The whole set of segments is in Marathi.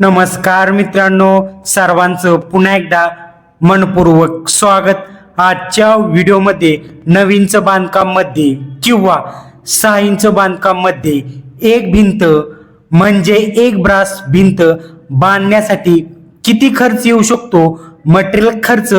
नमस्कार मित्रांनो सर्वांचं पुन्हा एकदा मनपूर्वक स्वागत. आजच्या व्हिडिओमध्ये नवीनचं बांधकाममध्ये किंवा सहा इंच एक भिंत म्हणजे एक ब्रास भिंत बांधण्यासाठी किती खर्च येऊ शकतो? मटेरियल खर्च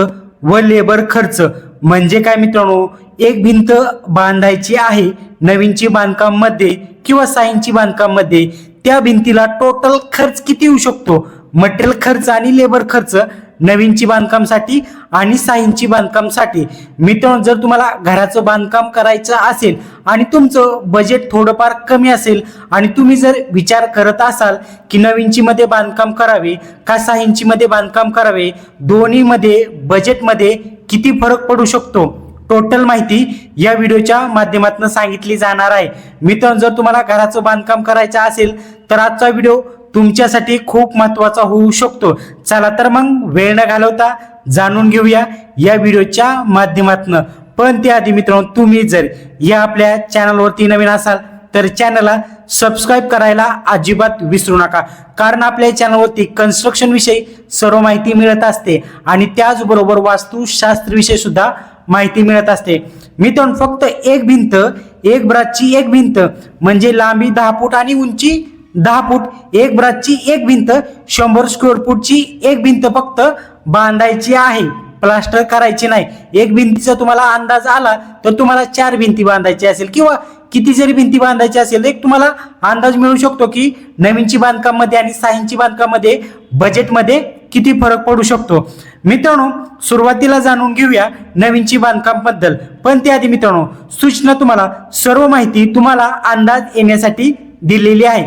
व लेबर खर्च म्हणजे काय मित्रांनो? एक भिंत बांधायची आहे नवीनची बांधकाममध्ये किंवा साईंची बांधकाममध्ये त्या भिंतीला टोटल खर्च किती येऊ शकतो? मटेरियल खर्च आणि लेबर खर्च नवीनची बांधकामसाठी आणि साईंची बांधकामसाठी. मित्रांनो जर तुम्हाला घराचं बांधकाम करायचं असेल आणि तुमचं बजेट थोडंफार कमी असेल आणि तुम्ही जर विचार करत असाल की नवीनची मध्ये बांधकाम करावे का साईंचीमध्ये बांधकाम करावे दोन्हीमध्ये बजेटमध्ये किती फरक पडू शकतो? टोटल माहिती या व्हिडिओच्या माध्यमातून सांगितली जाणार आहे. मित्रांनो जर तुम्हाला घराचं बांधकाम करायचं असेल तर आजचा व्हिडिओ तुमच्यासाठी खूप महत्त्वाचा होऊ शकतो. चला तर मग वेळ न घालवता जाणून घेऊया या व्हिडिओच्या माध्यमातून. पण त्याआधी मित्रांनो तुम्ही जर या आपल्या चॅनलवरती नवीन असाल तर चॅनलला सबस्क्राईब करायला अजिबात विसरू नका. कारण आपल्या चॅनलवरती कन्स्ट्रक्शन विषयी सर्व माहिती मिळत असते आणि त्याचबरोबर वास्तुशास्त्र विषयी सुद्धा माहिती मिळत असते. मित्रांनो फक्त एक भिंत एक ब्राचची एक भिंत म्हणजे लांबी दहा फूट आणि उंची दहा फूट. एक ब्राचची एक भिंत शंभर स्क्वेअर फूटची एक भिंत फक्त बांधायची आहे. प्लास्टर करायची नाही. एक भिंतीचा तुम्हाला अंदाज आला तर तुम्हाला चार भिंती बांधायची असेल किंवा किती जरी भिंती बांधायची असेल एक तुम्हाला अंदाज मिळू शकतो की नवीनची बांधकाममध्ये आणि साईंची बांधकाममध्ये बजेटमध्ये किती फरक पडू शकतो. मित्रांनो सुरुवातीला जाणून घेऊया नवीनची बांधकामबद्दल पण त्याआधी मित्रांनो सूचना तुम्हाला सर्व माहिती तुम्हाला अंदाज येण्यासाठी दिलेली आहे.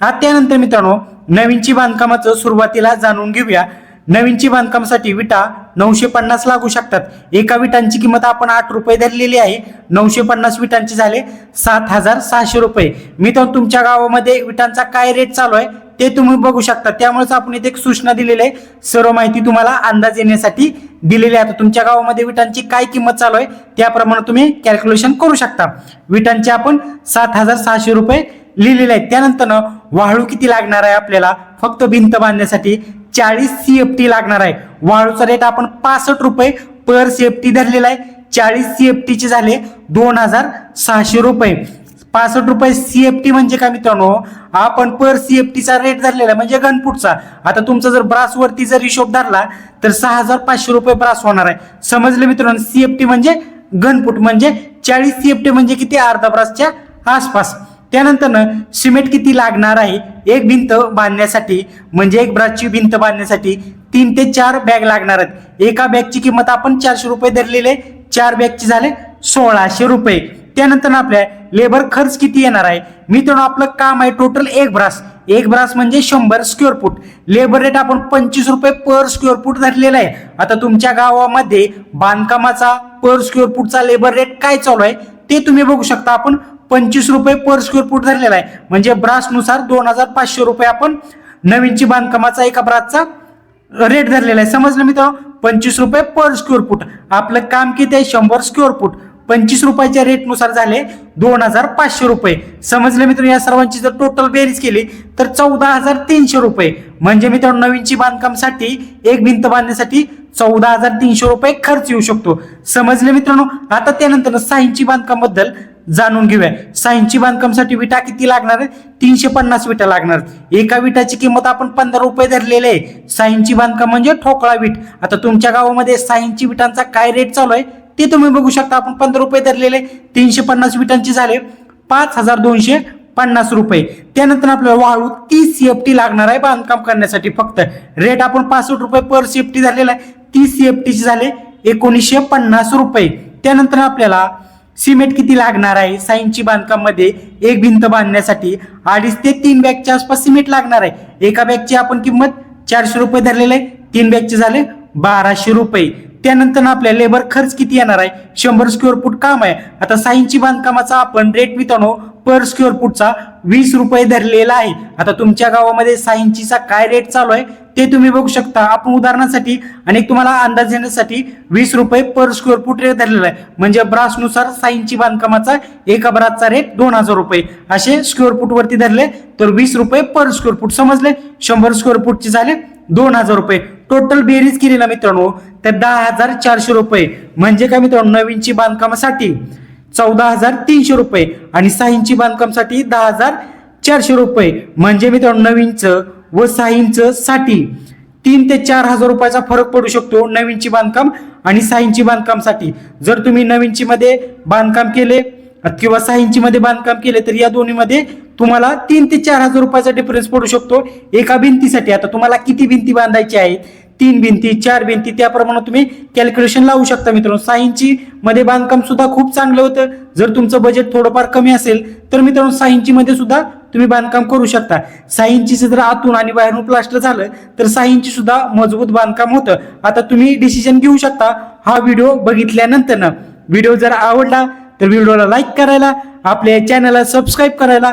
आता त्यानंतर मित्रांनो नवीनची बांधकामाचं सुरुवातीला जाणून घेऊया. नवीनची बांधकामासाठी विटा नऊशे पन्नास लागू शकतात. एका विटांची किंमत आपण आठ रुपये धरलेली आहे. नऊशे पन्नास विटांचे झाले सात हजार सहाशे रुपये. मित्रांनो तुमच्या गावामध्ये विटांचा काय रेट चालू आहे? ते तुम्ही बघू शकता. त्यामुळेच आपण इथे एक सूचना दिलेली आहे. सर्व माहिती तुम्हाला अंदाज येण्यासाठी दिलेली आहे. आता तुमच्या गावामध्ये विटांची काय किंमत चालू आहे त्याप्रमाणे तुम्ही कॅल्क्युलेशन करू शकता. विटांचे आपण सात हजार सहाशे रुपये लिहिलेले आहेत. त्यानंतर वाळू किती लागणार आहे आपल्याला? फक्त भिंत बांधण्यासाठी चाळीस सी एफ टी लागणार आहे. वाळूचा रेट आपण पासष्ट रुपये पर सी एफ टी धरलेला आहे. चाळीस सी एफ टीचे झाले दोन हजार सहाशे रुपये. पासष्ट रुपये सी एफ टी म्हणजे काय मित्रांनो? आपण पर सी एफ टीचा रेट धरलेला आहे म्हणजे गणपूटचा आता तुमचा जर ब्रासवरती जर हिशोब धरला तर सहा हजार पाचशे रुपये ब्रास होणार आहे. समजले मित्रांनो? सी एफ टी म्हणजे घनफूट म्हणजे चाळीस सी एफ टी म्हणजे किती? अर्धा ब्रासच्या आसपास. त्यानंतर सिमेंट किती लागणार आहे? एक भिंत बांधण्यासाठी म्हणजे एक ब्रासची भिंत बांधण्यासाठी तीन ते चार बॅग लागणार आहेत. एका बॅगची किंमत आपण चारशे रुपये धरलेले चार बॅगची झाले सोळाशे रुपये. त्यानंतर आपल्या लेबर खर्च किती येणार आहे? मित्रांनो आपलं काम आहे टोटल एक ब्रास एक ब्रास म्हणजे शंभर स्क्वेअर फूट लेबर रेट आपण पंचवीस रुपये पर स्क्वेअर फूट धरलेला आहे. आता तुमच्या गावामध्ये बांधकामाचा पर स्क्वेअर फूटचा लेबर रेट काय चालू आहे? ते तुम्ही बघू शकता. आपण पंचवीस रुपये पर स्क्वेअर फूट धरलेला आहे. म्हणजे ब्रासनुसार दोन हजार पाचशे रुपये आपण नवीनची बांधकामाचा एका ब्रासचा रेट धरलेला आहे. समजलं मित्रांनो? पंचवीस रुपये पर स्क्वेअर फूट आपलं काम किती आहे? शंभर स्क्वेअर फूट पंचवीस रुपयाच्या रेटनुसार झाले दोन हजार पाचशे रुपये. समजले मित्रांनो या सर्वांची जर टोटल बेरीज केली तर चौदा हजार तीनशे रुपये. म्हणजे मित्रांनो नवीनची बांधकामसाठी एक भिंत बांधण्यासाठी चौदा हजार तीनशे रुपये खर्च येऊ शकतो. समजले मित्रांनो? आता त्यानंतर साईंची बांधकामबद्दल जाणून घेऊया. साईंची बांधकामसाठी विटा किती लागणार आहे तीनशे पन्नास विटा लागणार एका विटाची किंमत आपण पंधरा रुपये धरलेले आहे. साईंची बांधकाम म्हणजे ठोकळा विट. आता तुमच्या गावामध्ये साईंची विटांचा काय रेट चालू आहे? ते तुम्ही बघू शकता आपण पंधरा रुपये धरलेले तीनशे पन्नास विटांचे झाले पाच हजार दोनशे पन्नास रुपये. त्यानंतर आपल्याला वाळू तीस सी एफ टी लागणार आहे बांधकाम करण्यासाठी फक्त. रेट आपण पासष्ट रुपये पर सीएफटी झालेला आहे तीस सीएफटीचे एफ टीचे झाले एकोणीसशे पन्नास रुपये. त्यानंतर आपल्याला सिमेंट किती लागणार आहे साईनची बांधकाममध्ये एक भिंत बांधण्यासाठी अडीच ते तीन बॅगच्या आसपास सिमेंट लागणार आहे. एका बॅगची आपण किंमत चारशे रुपये धरलेले आहे तीन बॅगचे झाले बाराशे रुपये. त्यानंतर आपल्या लेबर खर्च किती येणार आहे? शंभर स्क्वेअर फूट काम आहे. आता साईंची बांधकामाचा आपण रेट मित्रांनो पर स्क्वेअर फूटचा वीस रुपये धरलेला आहे. आता तुमच्या गावामध्ये साईंचीचा काय रेट चालू आहे ते तुम्ही बघू शकता. आपण उदाहरणासाठी आणि तुम्हाला अंदाज येण्यासाठी वीस रुपये पर स्क्वेअर फूट रेट धरलेला आहे. म्हणजे ब्रासनुसार साईंची बांधकामाचा एका ब्रासचा रेट दोन हजार रुपये. असे स्क्वेअर फूट वरती धरले तर वीस रुपये पर स्क्वेअर फूट समजले? शंभर स्क्वेअर फूटचे झाले दोन हजार रुपये. टोटल बेरीज केली ना मित्रांनो तर दहा हजार चारशे रुपये. म्हणजे काय मित्रांनो नवीनची बांधकामासाठी चौदा हजार तीनशे रुपये आणि सहा इंची बांधकामसाठी दहा हजार चारशे रुपये. म्हणजे मित्रांनो नवीनचं व सहा इंच साठी तीन ते चार हजार रुपयाचा फरक पडू शकतो नवीनची बांधकाम आणि सहा इंची बांधकामसाठी. जर तुम्ही नवीनची मध्ये बांधकाम केले किंवा सहा इंची मध्ये बांधकाम केले तर या दोन्हीमध्ये तुम्हाला तीन ते चार हजार रुपयाचा डिफरन्स पडू शकतो. एका भिंतीसाठी. आता तुम्हाला किती भिंती बांधायची आहे तीन भिंती चार भिंती त्याप्रमाणे तुम्ही कॅल्क्युलेशन लावू शकता मित्रांनो. सहा इंची मध्ये बांधकाम सुद्धा खूप चांगलं होतं. जर तुमचं बजेट थोडंफार कमी असेल तर मित्रांनो सहा इंची मध्ये सुद्धा तुम्ही बांधकाम करू शकता. सहा इंचीचं जर आतून आणि बाहेरून प्लास्टर झालं तर सहा इंची सुद्धा मजबूत बांधकाम होतं. आता तुम्ही डिसिजन घेऊ शकता. हा व्हिडिओ बघितल्यानंतर ना व्हिडिओ जर आवडला तर व्हिडिओला लाईक करायला आपल्या चॅनलला सबस्क्राईब करायला